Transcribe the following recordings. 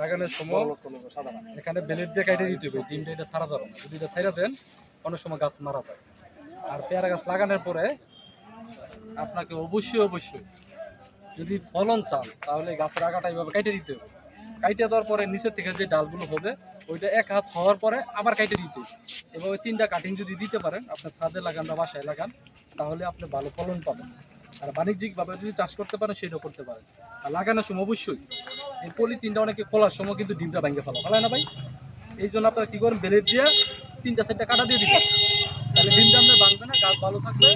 লাগানোর বড় সময় হবে, এখানে বেলেট দিয়ে কাটে দিতে হবে ডিমটা এটা ছাড়া যাবে যদি এটা ছাইরা দেন অনেক সময় গাছ মারা যায়। আর পেয়ারা গাছ লাগানোর পরে আপনাকে অবশ্যই অবশ্যই যদি ফলন চান তাহলে গাছের আগাটা এইভাবে কেটে দিতে হবে। কাইটে দেওয়ার পরে নিচের থেকে যে ডালগুলো হবে ওইটা এক হাত হওয়ার পরে আবার কাইটে দিতে হবে। এভাবে তিনটা কাটিং যদি দিতে পারেন আপনার ছাদে লাগান বা বাসায় লাগান তাহলে আপনি ভালো ফলন পাবেন। আর বাণিজ্যিকভাবে যদি চাষ করতে পারেন, সেটাও করতে পারেন। আর লাগানোর সময় অবশ্যই। এই পলিথিনটা অনেকে খোলার সময় কিন্তু ডিমটা ভেঙে ফেলা। ফেলায় না ভাই? এই জন্য আপনারা কী করেন বেলেট দিয়ে তিনটা চারটা কাটা দিয়ে দিবেন। তাহলে ডিমটা আপনার ভাঙবে না, গাছ ভালো থাকবে,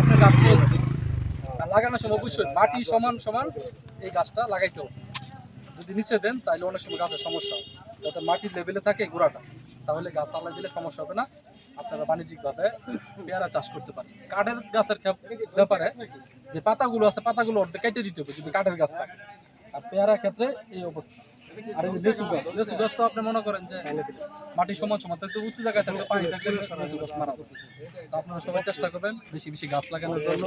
আপনার গাছ দিবে। আর লাগানোর সময় অবশ্যই, মাটি সমান সমান এই গাছটা লাগাইতে হবে। যদি নিচে দেন, তাহলে অনেক সময় গাছের সমস্যা হবে যাতে মাটির লেভেলে থাকে গোড়াটা, তাহলে গাছ আলাই দিলে সমস্যা হবে না। আপনারা বাণিজ্যিকভাবে পেয়ারা চাষ করতে পারেন। কাঠের গাছের ব্যাপারে যে পাতাগুলো আছে, পাতাগুলো কেটে দিতে হবে যদি কাঠের গাছ থাকে। আর পেয়ারার ক্ষেত্রে এই অবস্থা। আর এই লেচু গাছ লেচু গাছ তো আপনি মনে করেন যে মাটি সমান সমান থাকতে উঁচু জায়গায় থাকলে পানি থাকলে লেচু গাছ মারা তো আপনারা সবাই চেষ্টা করবেন, বেশি বেশি গাছ লাগানোর জন্য।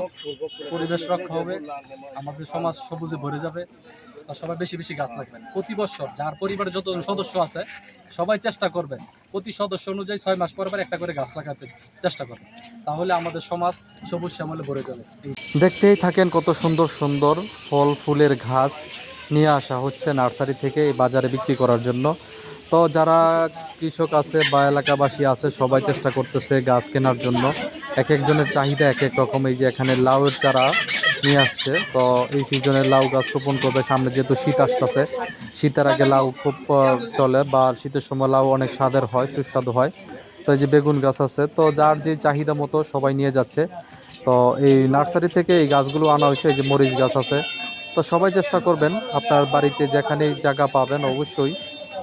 পরিবেশ রক্ষা হবে, আমাদের সমাজ সবুজে ভরে যাবে। আর সবাই বেশি বেশি গাছ লাগাবেন। প্রতি বছর যার পরিবারে যত সদস্য আছে সবাই চেষ্টা করবেন। প্রতি সদস্য অনুযায়ী ছয় মাস পর একটা করে গাছ লাগাতে চেষ্টা করবেন। তাহলে আমাদের সমাজ সবুজ শ্যামলে ভরে যাবে। দেখতেই থাকেন কত সুন্দর সুন্দর ফল, ফুলের ঘাস নিয়ে আসা হচ্ছে নার্সারি থেকে বাজারে বিক্রি করার জন্য। তো যারা কৃষক আছে বা এলাকাবাসী আছে, সবাই চেষ্টা করতেছে গাছ কেনার জন্য। এক একজনের চাহিদা এক এক রকম। এই যে এখানে লাউয়ের চারা নিয়ে আসছে। তো এই সিজনে লাউ গাছ রোপণ করবে। সামনে যেহেতু শীত আসতেছে, শীতের আগে লাউ খুব চলে বা শীতের সময় লাউ অনেক স্বাদের হয়, সুস্বাদু হয়। তো এই যে বেগুন গাছ আছে, তো যার যে চাহিদা মতো সবাই নিয়ে যাচ্ছে। তো এই নার্সারি থেকে এই গাছগুলো আনা হয়েছে, এই যে মরিচ গাছ আছে। তো সবাই চেষ্টা করবেন আপনার বাড়িতে যেখানে জায়গা পাবেন অবশ্যই,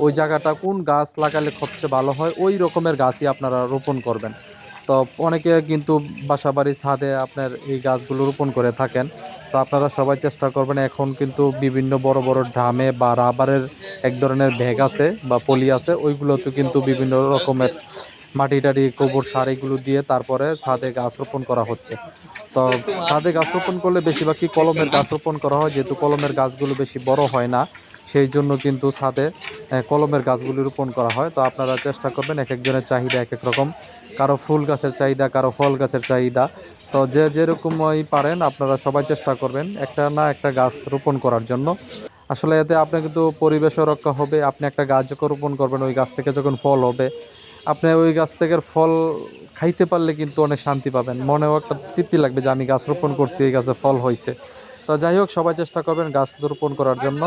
ওই জায়গাটা কোন গাছ লাগালে সবচেয়ে ভালো হয়, ওই রকমের গাছই আপনারা রোপণ করবেন। তো অনেকে কিন্তু বাসা বাড়ির ছাদে আপনার এই গাছগুলো রোপণ করে থাকেন। তো আপনারা সবাই চেষ্টা করবেন এখন কিন্তু বিভিন্ন বড় বড় ড্রামে বা রাবারের এক ধরনের ব্যাগ আছে বা পলি আছে, ওইগুলোতে কিন্তু বিভিন্ন রকমের মাটি টাটি গোবর সার এগুলো দিয়ে তারপরে ছাদে গাছ রোপণ করা হচ্ছে। তো ছাদে গাছ রোপণ করলে বেশিরভাগই কলমের গাছ রোপণ করা হয়, যেহেতু কলমের গাছগুলো বেশি বড় হয় না, সেই জন্য কিন্তু ছাদে কলমের গাছগুলি রোপণ করা হয়। তো আপনারা চেষ্টা করবেন এক একজনের চাহিদা এক এক রকম, কারও ফুল গাছের চাহিদা, কারও ফল গাছের চাহিদা। তো যে যেরকমই পারেন, আপনারা সবাই চেষ্টা করবেন একটা না একটা গাছ রোপণ করার জন্য। আসলে এতে আপনার কিন্তু পরিবেশও রক্ষা হবে, আপনি একটা গাছ যখন রোপণ করবেন, ওই গাছ থেকে যখন ফল হবে আপনি ওই গাছ থেকে ফল খাইতে পারলে কিন্তু অনেক শান্তি পাবেন। মনেও একটা তৃপ্তি লাগবে যে আমি গাছ রোপণ করছি, এই গাছে ফল হয়েছে তো যাই হোক, সবাই চেষ্টা করবেন গাছ রোপণ করার জন্য।